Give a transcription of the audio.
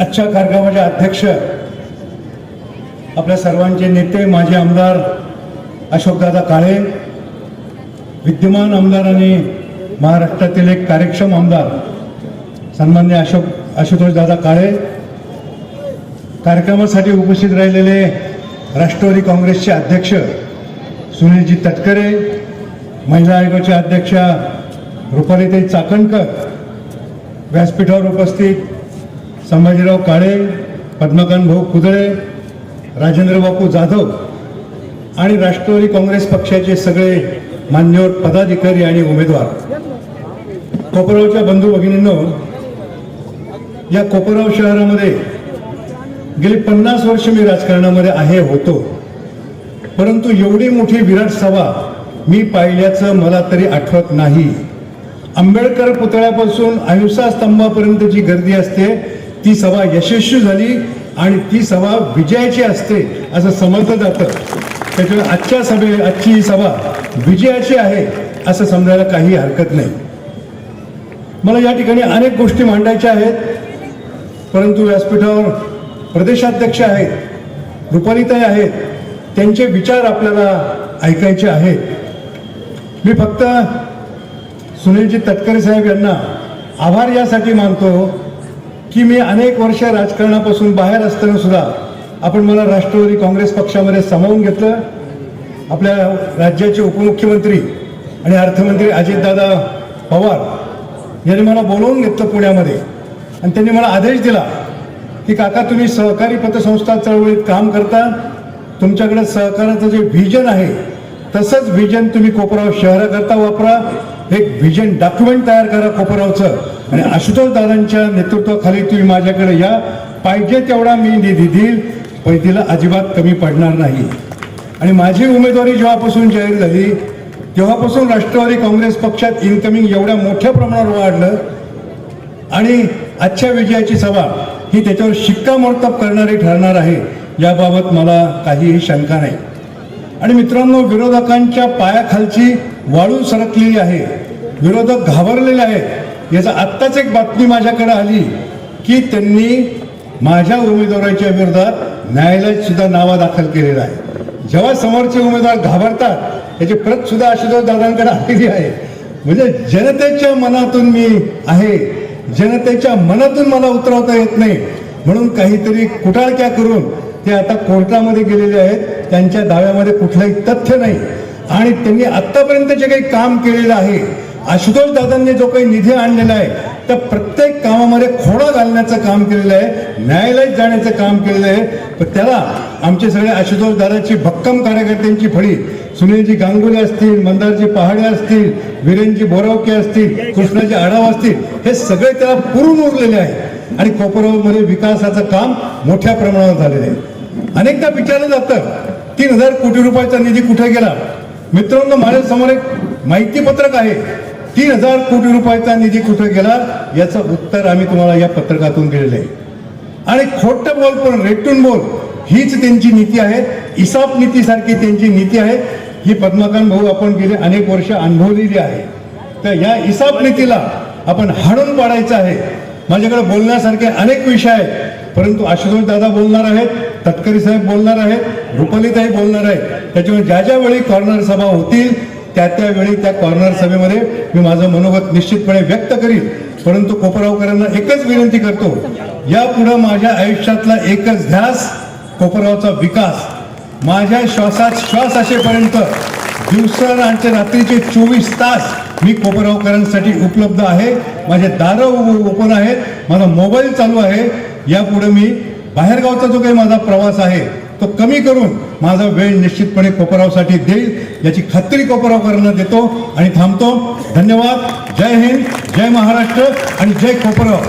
आजच्या कार्यक्रमाचे अध्यक्ष आपल्या सर्वांचे नेते माजी आमदार अशोकदादा काळे विद्यमान आमदार आणि महाराष्ट्रातील एक कार्यक्षम आमदार सन्मान्य अशोक आशुतोषदादा काळे कार्यक्रमासाठी उपस्थित राहिलेले राष्ट्रवादी काँग्रेसचे अध्यक्ष सुनीलजी तटकरे महिला आयोगाच्या अध्यक्षा रुपालीताई चाकणकर व्यासपीठावर उपस्थित संभाजीराव काळे पद्मकांत भाऊ कुदळे राजेंद्र बापू जाधव आणि राष्ट्रवादी काँग्रेस पक्षाचे सगळे मान्यवर पदाधिकारी आणि उमेदवार. कोपरावच्या बंधू भगिनींनो या कोपराव शहरामध्ये गेली पन्नास वर्ष मी राजकारणामध्ये आहे होतो. परंतु एवढी मोठी विराट सभा मी पाहिल्याचं मला तरी आठवत नाही. आंबेडकर पुतळ्यापासून अहिंसा स्तंभापर्यंत जी गर्दी असते ती सभा यशस्वी झाली आणि ती सभा विजयाची असते असं समजलं जातं. त्याच्यामुळे आजच्या सभे आजची ही सभा विजयाची आहे असं समजायला काही हरकत नाही. मला या ठिकाणी अनेक गोष्टी मांडायच्या आहेत. परंतु व्यासपीठावर प्रदेशाध्यक्ष आहेत रुपालिताई आहेत त्यांचे विचार आपल्याला ऐकायचे आहेत. मी फक्त सुनीलजी तटकरे साहेब यांना आभार यासाठी मानतो. की मी अनेक वर्ष राजकारणापासून बाहेर असताना सुद्धा आपण मला राष्ट्रवादी काँग्रेस पक्षामध्ये सामावून घेतलं. आपल्या राज्याचे उपमुख्यमंत्री आणि अर्थमंत्री अजितदादा पवार यांनी मला बोलवून घेतलं पुण्यामध्ये. आणि त्यांनी मला आदेश दिला की काका तुम्ही सहकारी पतसंस्था चळवळीत काम करता. तुमच्याकडे सहकाराचं जे व्हिजन आहे तसंच व्हिजन तुम्ही कोपराव शहराकरता वापरा. एक व्हिजन डॉक्युमेंट तयार करा कोपरावचं. आणि आशुतोष दादांच्या नेतृत्वाखाली तुम्ही माझ्याकडे या. पाहिजे तेवढा मी निधी देईल पण तिला अजिबात कमी पडणार नाही. आणि माझी उमेदवारी जेव्हापासून जाहीर झाली तेव्हापासून राष्ट्रवादी काँग्रेस पक्षात इन्कमिंग एवढ्या मोठ्या प्रमाणावर वाढलं. आणि आजच्या विजयाची सभा ही त्याच्यावर शिक्कामोर्तब करणारी ठरणार आहे याबाबत मला काहीही शंका नाही. आणि मित्रांनो विरोधकांच्या पायाखालची वाळू सरकलेली आहे. विरोधक घाबरलेले आहेत. याचा आत्ताच एक बातमी माझ्याकडे आली की त्यांनी माझ्या उमेदवाराच्या विरोधात न्यायालयात सुद्धा नावा दाखल केलेला आहे. जेव्हा समोरचे उमेदवार घाबरतात याची प्रत सुद्धा आशुतोष दादांकडे आलेली आहे. म्हणजे जनतेच्या मनातून मी आहे. जनतेच्या मनातून मला उतरवता येत नाही. म्हणून काहीतरी कुटाळक्या करून ते आता कोर्टामध्ये गेलेले आहेत. त्यांच्या दाव्यामध्ये कुठलंही तथ्य नाही. आणि त्यांनी आत्तापर्यंत जे काही काम केलेलं आहे आशुतोष दादांनी जो काही निधी आणलेला आहे त्या प्रत्येक कामामध्ये खोडा घालण्याचं काम केलेलं आहे न्यायालयात जाण्याचं काम केलेलं आहे. पण त्याला आमचे सगळे आशुतोष दादाची भक्कम कार्यकर्त्यांची फळी सुनीलजी गांगुले असतील मंदारजी पहाडे असतील वीरेनजी बोरावके असतील कृष्णाजी आढाव असतील हे सगळे त्याला पुरून उरलेले आहे. आणि कोपरावमध्ये विकासाचं काम मोठ्या प्रमाणावर झालेलं आहे. अनेकदा विचारलं जातं तीन हजार कोटी रुपयाचा निधी कुठे गेला? मित्रांनो माझ्यासमोर एक माहिती पत्रक आहे. तीन हजार कोटी रुपयाचा निधी कुठे गेला याचं उत्तर आम्ही तुम्हाला या पत्रकातून दिलेलं आहे. आणि खोटं बोल पण रेटून बोल हीच त्यांची नीती आहे. इसाप नीतीसारखी त्यांची नीती आहे. ही पद्मकांत भाऊ आपण गेले अनेक वर्ष अनुभवलेली आहे. तर या इसाप नीतीला आपण हाणून पाडायचं आहे. माझ्याकडे बोलण्यासारखे अनेक विषय आहेत. परंतु आशुतोष दादा बोलणार आहेत तटकरी साहेब बोलणार आहेत रुपालीताई बोलणार आहेत. त्याच्यामुळे ज्या ज्या वेळी कॉर्नर सभा होतील त्या त्यावेळी त्या कॉर्नर सभेमध्ये मी माझं मनोगत निश्चितपणे व्यक्त करीन. परंतु कोपरावकरांना एकच विनंती करतो यापुढं माझ्या आयुष्यातला एकच ध्यास कोपरावचा विकास. माझ्या श्वासात श्वास असेपर्यंत दिवस आणि रात्रीचे चोवीस तास मी कोपरावकरांसाठी उपलब्ध आहे. माझे दारं ओपन आहेत माझा मोबाईल चालू आहे. यापुढे मी बाहेरगावचा जो काही माझा प्रवास आहे तो कमी करून माझा वेळ निश्चितपणे कोपरावसाठी देईल याची खात्री कोपरावकरांना देतो आणि थांबतो. धन्यवाद. जय हिंद जय महाराष्ट्र आणि जय कोपराव.